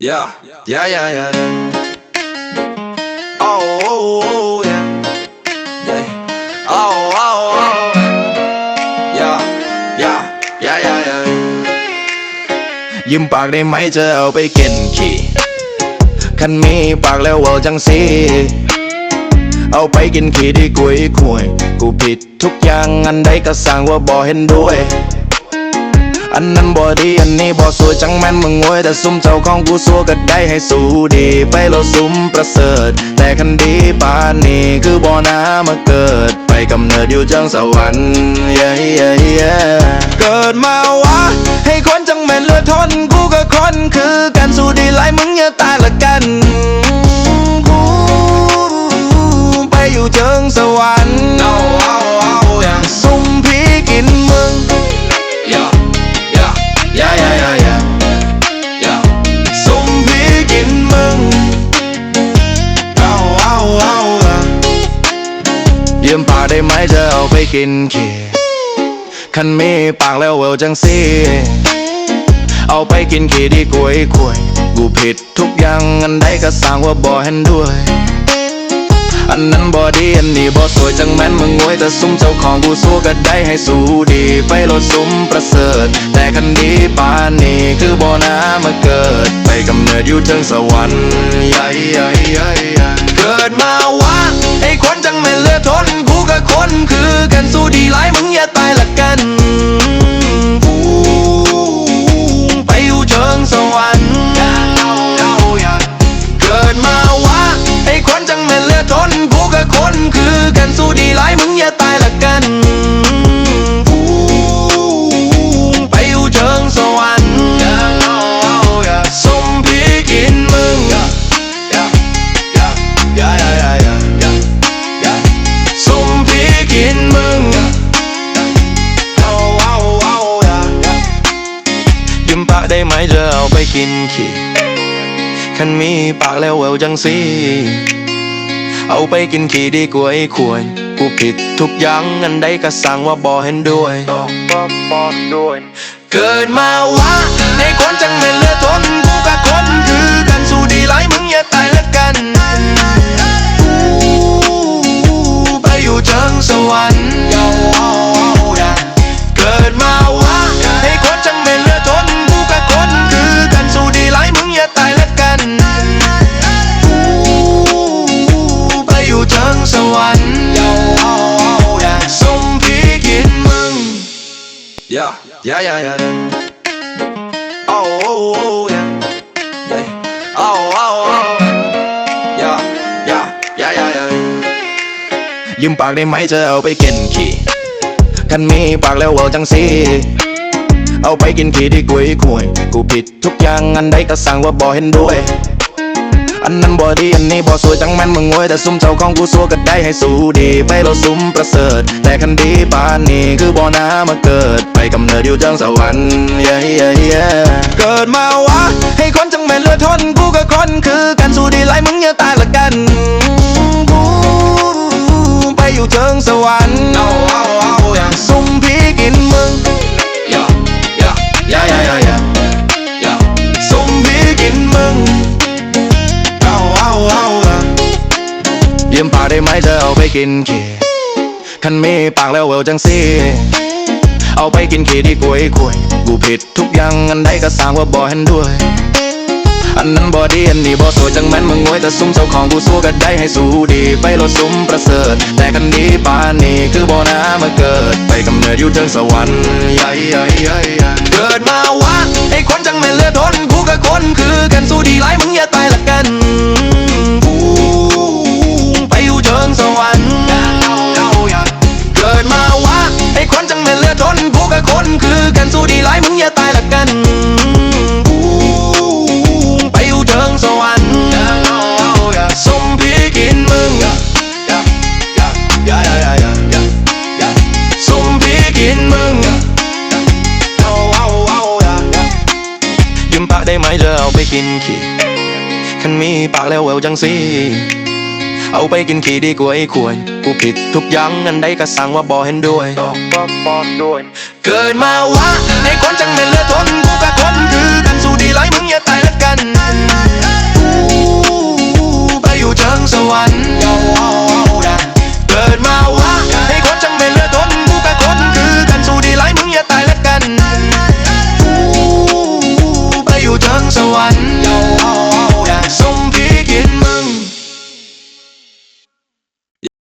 Yeah, yeah, yeah, yeah. Oh, oh, oh, yeah. Yeah. Oh, oh, oh. Yeah, yeah, yeah, yeah, yeah. ยืมปากได้ไหมจะเอาไปเกินขี่คันมีปากแล้วเว่าจังสีเอาไปกินขี่ดีกุยคุยกูผิดทุกอย่างอันใดก็สั่งว่าบ่เห็นด้วย อันนั้นบ่ดีอันนี้บ่สวยจังแม่นมึงโวยแต่ซุ่มเจ้าของกูสัวก็ได้ให้สู้ดีไปโลซุ่มประเสริฐ แต่คันดีปานนี้คือบ่น้ามาเกิด ไปกำเนิดอยู่จังสวรรค์ yeah, yeah, yeah เกิดมาวะ ให้คนจังแม่นเลือดทนกูก็คนคือกันสู้ดีหลายมึงอย่าตายละกัน ยืมปากได้ไหมเจะเอาไปกินขี้คันมีปากแล้วเวลจังสีเอาไปกินขี้ดีกว่าไอ้ขวยกูผิดทุกอย่างอันใดก็สั่งว่าบ่เห็นด้วย อันนั้นบ่ดีอันนี้บ่สวยจังแม่นมึงงวยแต่ซุ้มเจ้าของกูสู้ก็ได้ให้สู้ดี ไปโลดซุ้มประเสริฐ แต่คันดีปานนี้คือบ่นามาเกิด ไปกำเนิดอยู่เทิงสวรรค์ใหญ่ใหญ่ใหญ่ กับคนคือกันสู้ดีหลายมึงอย่าตายละ ปากได้ไหมจะเอาไปกินขี้คันมีปากแล้วเวลจังสีเอาไปกินขี้ดีกว่าไอ้ขวยกูผิดทุกอย่างอันใดก็สั่งว่าบ่เห็นด้วย เกิดมาวะ Yeah, yeah, yeah. Oh, oh, oh, yeah. Yeah. Oh, oh, oh. Yeah, yeah, yeah, yeah, yeah. ยืมปากได้ไหมจะเอาไปกินขี้คันมีปากแล้วเว่าจังสีเอาไปกินขี้ที่กุยคุยกูผิดทุกอย่างอันใดก็สั่งว่าบ่เห็นด้วย อันนั้นบอดีอันนี้บอสวยจังแม่นมึงงวยแต่ซุ่มเจ้าของกูสัวก็ได้ให้สู้ดีไปเราซุ่มประเสริฐแต่คันดีปานนี้คือบ่นามาเกิด ไปกำเนิดอยู่จังสวรรค์เย้เย้เย้เกิดมา ยืมปากได้ไหมจะเอาไปกินขี้คันมีปากแล้วเวลจังสีเอาไปกินขี้ดีกว่าไอ้ขวยกูผิดทุกอย่างอันใดก็สั่งว่าบ่เห็นด้วย อันนั้นบ่ดีอันนี้บ่สวยจังแม่นมึงงวยแต่ซุ่มเจ้าของกูสู้ก็ได้ให้สู้ดี ไปโลดซุ่มประเสริฐ แต่คันดีปานนี้คือบ่นามาเกิด ไปกำเนิดอยู่เทิงสวรรค์ใหญ่ใหญ่ใหญ่เกิดมาวะไอ้คนจังไม่เลือดทนกูกับคนคือกันสู้ดีหลายมึงอย่าตาย ได้ไหมเธอเอาไปกินขี้ขันมีปากแล้วเววจังสีเอาไปกินขี้ดีกว่าไอ้ขวยกูผิดทุกอย่างอันใดก็สั่งว่าบอเห็นด้วยบอกบอกบอกด้วย เกิดมาวะในคนจังเป็นเลือทนกูกะคนคือกันสู้ดีไรมึงอย่าตายแล้วกันกูไปอยู่เชิงสวรรค์